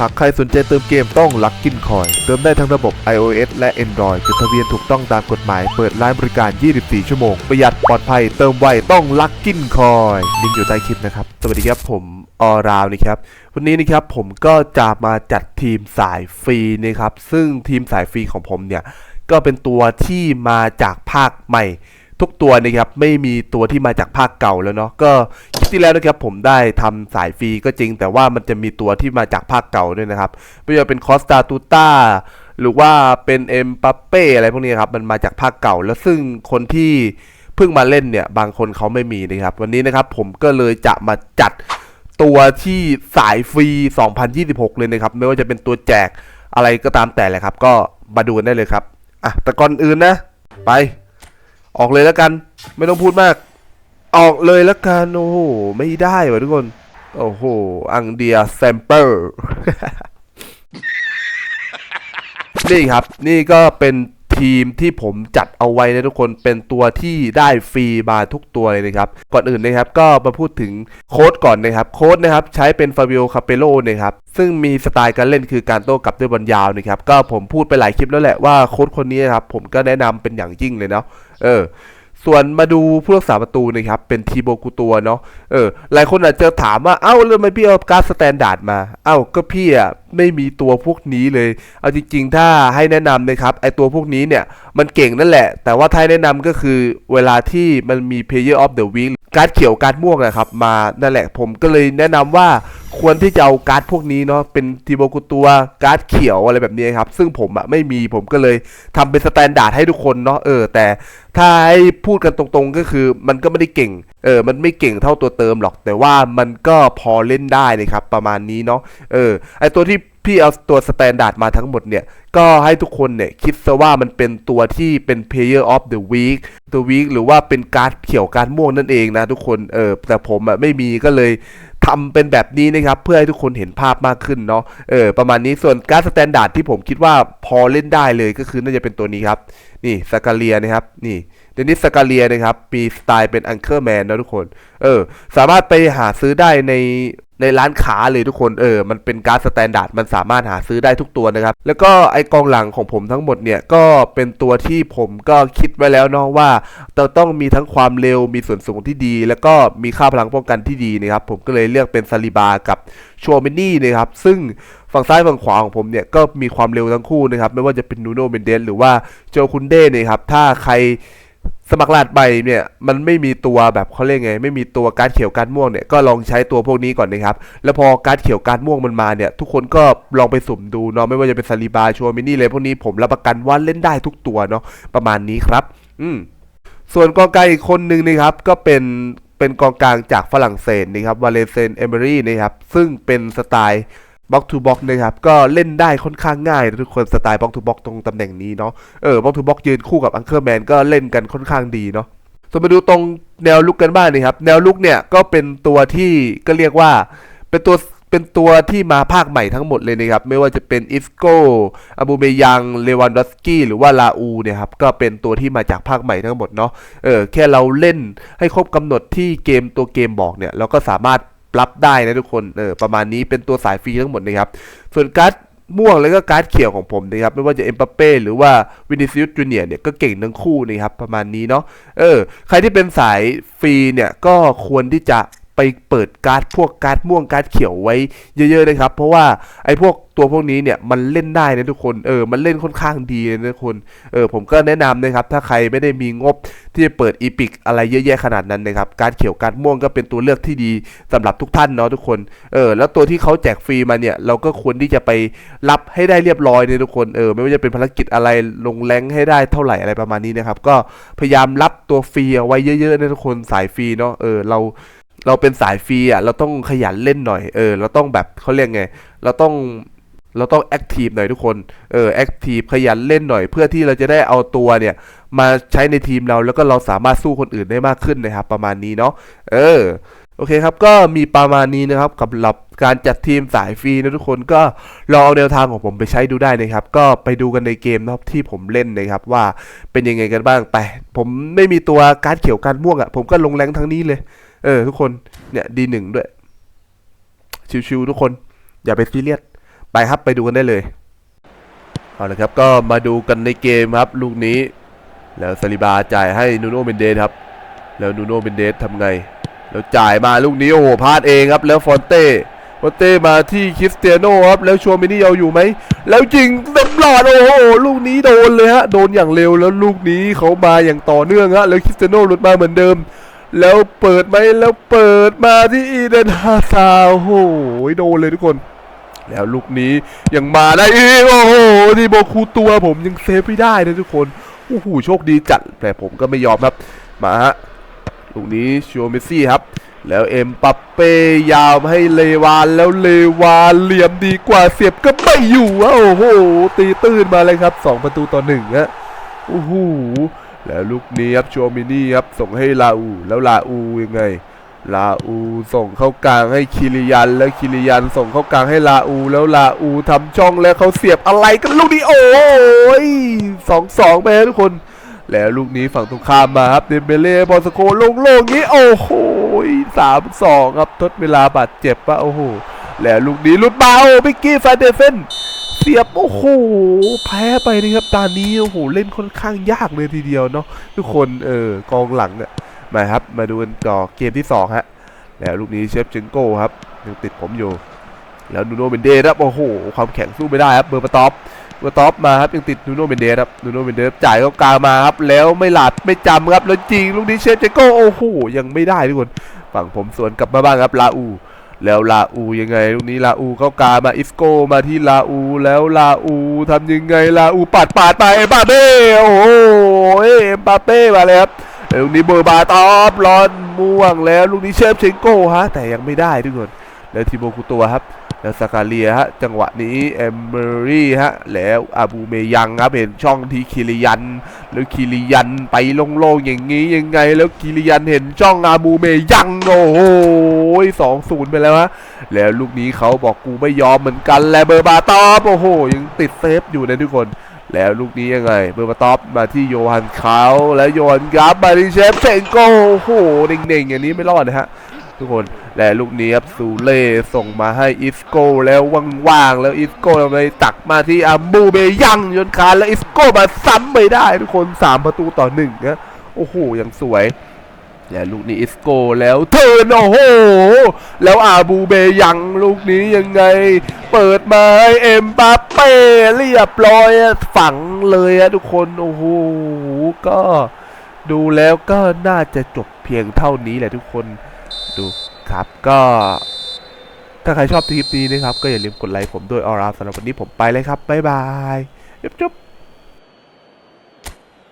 หากใครสนใจเติมเกมต้องลักกินคอย เติมได้ทั้งระบบ iOS และ Android จดทะเบียนถูกต้องตามกฎหมาย เปิดร้านบริการ 24 ชั่วโมง ประหยัดปลอดภัย เติมไวต้องลักกินคอยลิงก์อยู่ใต้คลิปนะครับ สวัสดีครับผมออราวนะครับวันนี้นะครับผมก็จะมาจัดทีมสายฟรีนะครับ ซึ่งทีมสายฟรีของผมเนี่ยก็เป็นตัวที่มาจากภาคใหม่ ทุกตัวนะครับไม่มีตัวที่มาจากภาคเก่าแล้วเนาะก็ ที่แล้วนะครับผมได้ทำสายฟรีก็จริง แต่ว่ามันจะมีตัวที่มาจากภาคเก่าด้วยนะครับไม่ว่าเป็นคอสตาตูต้าหรือว่าเป็นเอ็มปัปเป้อะไรพวกนี้ครับมันมาจากภาคเก่า แล้วซึ่งคนที่เพิ่งมาเล่นเนี่ยบางคนเขาไม่มีนะครับ วันนี้นะครับผมก็เลยจะมาจัดตัวที่สายฟรี 2026 เลยนะครับ ไม่ว่าจะเป็นตัวแจกอะไรก็ตามแต่แหละครับ ก็มาดูกันได้เลยครับ อะแต่ก่อนอื่นนะ ไป ออกเลยแล้วกัน ไม่ต้องพูดมาก ออกเลยล้วกันโอ้โหไม่ได้ว่ะทุกคน โอ้โห อังเดียแซมเปอร์ นี่ครับ นี่ก็เป็นทีมที่ผมจัดเอาไว้นะทุกคนเป็นตัวที่ได้ฟรีมาทุกตัวเลยนะครับ ก่อนอื่นนะครับก็มาพูดถึงโค้ดก่อนนะครับ โค้ดนะครับใช้เป็นฟาบิโอคาเปโลนะครับ ซึ่งมีสไตล์การเล่นคือการโต้กลับด้วยบอลยาวนะครับ ก็ผมพูดไปหลายคลิปแล้วแหละว่าโค้ดคนนี้นะครับผมก็แนะนำเป็นอย่างยิ่งเลยเนาะเออ ส่วนมาดูผู้รักษาประตูนะครับเป็นทีโบกูตัวเนาะเออหลายคนอาจจะถามว่าเอ้าแล้วทำไมพี่เอาการ์ดสแตนดาร์ดมาเอ้าก็พี่อะไม่มีตัวพวกนี้เลย เอาจริงๆ ถ้าให้แนะนำนะครับ ไอตัวพวกนี้เนี่ย มันเก่งนั่นแหละ แต่ว่าท้ายแนะนำก็คือเวลาที่มันมี Player of the Week การ์ดเขียวการ์ดม่วงนะครับมา นั่นแหละ ผมก็เลยแนะนำว่าควรที่จะเอาการ์ดพวกนี้เนาะ เป็นทีโบกุตัวการ์ดเขียวอะไรแบบนี้ครับ ซึ่งผมอะไม่มี ผมก็เลยทำเป็นสแตนดาร์ดให้ทุกคนเนาะ เออ แต่ถ้าให้พูดกันตรงๆ ก็คือมันก็ไม่ได้เก่ง เออ มันไม่เก่งเท่าตัวเติมหรอก แต่ว่ามันก็พอเล่นได้นะครับ ประมาณนี้เนาะ เออ ไอตัวที่ พี่เอาตัวสแตนดาร์ดมาทั้งหมดเนี่ย ก็ให้ทุกคนเนี่ยคิดซะว่ามันเป็นตัวที่เป็น Player of the Week ตัว Week หรือว่าเป็นการ์ดเขียวการ์ดม่วงนั่นเองนะทุกคนเออแต่ผมอะไม่มีก็เลยทำเป็นแบบนี้นะครับเพื่อให้ทุกคนเห็นภาพมากขึ้นเนาะเออประมาณนี้ส่วนการ์ดสแตนดาร์ดที่ผมคิดว่าพอเล่นได้เลยก็คือน่าจะเป็นตัวนี้ครับ นี่สกาเลียนะครับนี่ ดนิสสกาเลียนะครับมีสไตล์เป็นอังเคิลแมนนะทุกคน เออ สามารถไปหาซื้อได้ในในร้านค้าเลยทุกคนเออ มันเป็นการ์ดสแตนดาร์ดมันสามารถหาซื้อได้ทุกตัวนะครับ แล้วก็ไอกองหลังของผมทั้งหมดเนี่ย ก็เป็นตัวที่ผมก็คิดไว้แล้วเนาะว่าเราต้องมีทั้งความเร็วมีส่วนสูงที่ดี แล้วก็มีค่าพลังป้องกันที่ดีนะครับ ผมก็เลยเลือกเป็นซาลิบากับโชเมนี่นะครับ ซึ่งฝั่งซ้ายฝั่งขวาของผมเนี่ยก็มีความเร็วทั้งคู่นะครับ ไม่ว่าจะเป็นนูโนเมนเดสหรือว่าโจคุนเด้นะครับถ้าใคร สมัครลาดใบเนี่ยมันไม่มีตัวแบบเขาเรียกไง ไม่มีตัวการเขียวการม่วงเนี่ยก็ลองใช้ตัวพวกนี้ก่อนนะครับ แล้วพอการเขียวการม่วงมันมาเนี่ยทุกคนก็ลองไปสุ่มดูเนาะไม่ว่าจะเป็นซาลิบาชัวมินี่เลยพวกนี้ผมรับประกันว่าเล่นได้ทุกตัวเนาะประมาณนี้ครับ อืมส่วนกองกลางอีกคนหนึ่งนะครับ ก็เป็นเป็นกองกลางจากฝรั่งเศสนะครับวาเลเซนเอเมอรี่นะครับซึ่งเป็นสไตล์ บล็อกทูบ็อกนะครับ ก็เล่นได้ค่อนข้างง่ายทุกคนสไตล์บล็อกทูบ็อกตรงตำแหน่งนี้เนาะเออบล็อกทูบ็อกยืนคู่กับอังเคิลแมนก็เล่นกันค่อนข้างดีเนาะส่วนมาดูตรงแนวลุกกันบ้างนะครับ แนวลุกเนี่ยก็เป็นตัวที่ก็เรียกว่าเป็นตัวเป็นตัวที่มาภาคใหม่ทั้งหมดเลยนะครับ ไม่ว่าจะเป็นอิสโกอาบูเมยัง เลวันดอสกี้หรือว่าลาอูเนี่ยครับ ก็เป็นตัวที่มาจากภาคใหม่ทั้งหมดเนาะเออแค่เราเล่นให้ครบกำหนดที่เกมตัวเกมบอกเนี่ย เราก็สามารถ รับได้นะทุกคนเออประมาณนี้เป็นตัวสายฟรีทั้งหมดนะครับ ส่วนการ์ดม่วงแล้วก็การ์ดเขียวของผมนะครับไม่ว่าจะเอ็มปาเป้หรือว่าวินิซิอุสจูเนียร์เนี่ยก็เก่งทั้งคู่นะครับประมาณนี้เนาะเออใครที่เป็นสายฟรีเนี่ยก็ควรที่จะ ไปเปิดการ์ดพวกการ์ดม่วงการ์ดเขียวไว้เยอะๆนะครับ เพราะว่าไอ้พวกตัวพวกนี้เนี่ยมันเล่นได้นะทุกคนเออมันเล่นค่อนข้างดีนะทุกคนเออผมก็แนะนำนะครับถ้าใครไม่ได้มีงบที่จะเปิดอีพิกอะไรเยอะแยะขนาดนั้นนะครับการ์ดเขียวการ์ดม่วงก็เป็นตัวเลือกที่ดีสำหรับทุกท่านเนาะทุกคนเออแล้วตัวที่เขาแจกฟรีมาเนี่ยเราก็ควรที่จะไปรับให้ได้เรียบร้อยเลยทุกคนเออไม่ว่าจะเป็นภารกิจอะไรลงแรงให้ได้เท่าไหร่อะไรประมาณนี้นะครับก็พยายามรับตัวฟรีเอาไว้เยอะๆนะทุกคนสายฟรีเนาะเออเรา เราเป็นสายฟรีอะเราต้องขยันเล่นหน่อยเออเราต้องแบบเขาเรียกไง เราต้องเราต้องแอคทีฟหน่อยทุกคนเออแอคทีฟขยันเล่นหน่อย เพื่อที่เราจะได้เอาตัวเนี่ย มาใช้ในทีมเราแล้วก็เราสามารถสู้คนอื่นได้มากขึ้นนะครับ ประมาณนี้เนาะเออโอเคครับ ก็มีประมาณนี้นะครับกับหลับการจัดทีมสายฟรีนะทุกคนก็ลองเอาแนวทางของผมไปใช้ดูได้นะครับ ก็ไปดูกันในเกมนะครับที่ผมเล่นนะครับว่าเป็นยังไงกันบ้างแต่ผมไม่มีตัวการ์ดเขียวการม่วงอะผมก็ลงแรงทั้งนี้เลย เออ ทุกคนเนี่ยดีหนึ่งด้วย ชิวๆทุกคน อย่าไปซีเรียสไปครับไปดูกันได้เลยเอาละครับก็มาดูกันในเกมครับ ลูกนี้ แล้วซาลิบาจ่ายให้นูโน่เมนเดสครับ แล้วนูโน่เมนเดสทำไง แล้วจ่ายมาลูกนี้โอ้โหพลาดเองครับ แล้วฟอนเต้ฟอนเต้มาที่คริสเตียโนครับ แล้วชัวมินี่เอาอยู่ไหม แล้วจริงเต็มหลอดโอ้โหลูกนี้โดนเลยฮะโดนอย่างเร็วแล้วลูกนี้เขามาอย่างต่อเนื่องฮะแล้วคริสเตียโนหลุดมาเหมือนเดิม แล้วเปิดไหมแล้วเปิดมาที่อีเดนฮาซาโอ้โหโดนเลยทุกคน แล้วลูกนี้ยังมาได้อีกโอ้โหนี่โบคูตัวผมยังเซฟไม่ได้นะทุกคนโอ้โหโชคดีจัดแต่ผมก็ไม่ยอมครับ มาฮะลูกนี้ชัวเมซี่ครับ แล้วเอ็มปัปเป้ยาวให้เลวานแล้วเลวานเหลี่ยมดีกว่าเสียบก็ไม่อยู่อะโอ้โหตีตื้นมาเลยครับสองประตูต่อหนึ่งฮะโอ้โห แล้วลูกนี้ครับชัวมินี่ครับส่งให้ลาอู แล้วลาอูยังไง ลาอูส่งเข้ากลางให้คิริยัน แล้วคิริยันส่งเข้ากลางให้ลาอู แล้วลาอูทำช่องแล้วเขาเสียบอะไรกันลูกนี้โอ้ยสองสองไปทุกคน แล้วลูกนี้ฝั่งตรงข้ามมาครับเดมเบเล่บอลสโกโล่งๆนี้โอ้โหสามสองครับทดเวลาบาดเจ็บปะโอ้โหแล้วลูกนี้ลุดเบาพิกกี้ฟนเดเฟน เสียบโอ้โหแพ้ไปนะครับตอนนี้โอ้โหเล่นค่อนข้างยากเลยทีเดียวเนาะทุกคนเออกองหลังเนี่ยมาครับมาดูกันต่อเกมที่2ฮะแล้วลูกนี้เชฟเชนโก้ครับยังติดผมอยู่ แล้วนูโนเมนเดสครับโอ้โหความแข็งสู้ไม่ได้ครับเบอร์ปะท็อปเบอร์ท็อปมาครับยังติดนูโนเมนเดสครับนูโนเมนเดสจ่ายเข้ากลางมาครับแล้วไม่หลัดไม่จำครับแล้วจริงลูกนี้เชฟเชนโก้โอ้โหยังไม่ได้ทุกคนฝั่งผมสวนกลับมาบ้างครับลาอู แล้วลาอูยังไงลูกนี้ลาอูเข้ากามาอิสโกมาที่ลาอู แล้วลาอูทำยังไงลาอูปัดปาดไปเอ็มบาเป้โอ้โหเอ็มบาเป้มาเลยครับแล้วลูกนี้เบอร์บาตอบรอนม่วงแล้วลูกนี้เชฟเชงโก้ฮะแต่ยังไม่ได้ทุกคนแล้วทีโบคุตัวครับ แล้วสกาเลียฮะจังหวะนี้เอมเบอรี่ฮะแล้วอาบูเมยังครับเห็นช่องที่คิริยัน แล้วคิริยันไปโล่งๆอย่างนี้ยังไง แล้วคิริยันเห็นช่องอาบูเมยังโอ้โหสองศูนย์ไปแล้วฮะแล้วลูกนี้เขาบอกกูไม่ยอมเหมือนกันและเบอร์บาตอบโอ้โหยังติดเซฟอยู่นะทุกคนแล้วลูกนี้ยังไงเบอร์มาตอปมาที่โยฮันเขาแล้วโยฮันกราฟมาที่เชฟเชงโก้โอ้โหเน่งๆอย่างนี้ไม่รอดนะฮะ ทุกคนและลูกนี้ครับซูเล่ส่งมาให้อิสโก้แล้วว่างๆแล้วอิสโก้ทำไปตักมาที่อาบูเบยังยนคานแล้วอิสโก้มาซ้ำไม่ได้ ทุกคน3ประตูต่อหนึ่งนะโอ้โหยังสวยและลูกนี้อิสโก้แล้วเทินโอ้โห แล้วอาบูเบยังลูกนี้ยังไง เปิดมาให้เอ็มบัปเป้เรียบร้อยฝังเลยอะทุกคนโอ้โหก็ดูแล้วก็น่าจะจบเพียงเท่านี้แหละทุกคน ดูครับ ก็ถ้าใครชอบคลิปนี้นะครับ ก็อย่าลืมกดไลค์ผมด้วยออร่าสำหรับวันนี้ผมไปเลยครับ บ๊ายบายจุ๊บ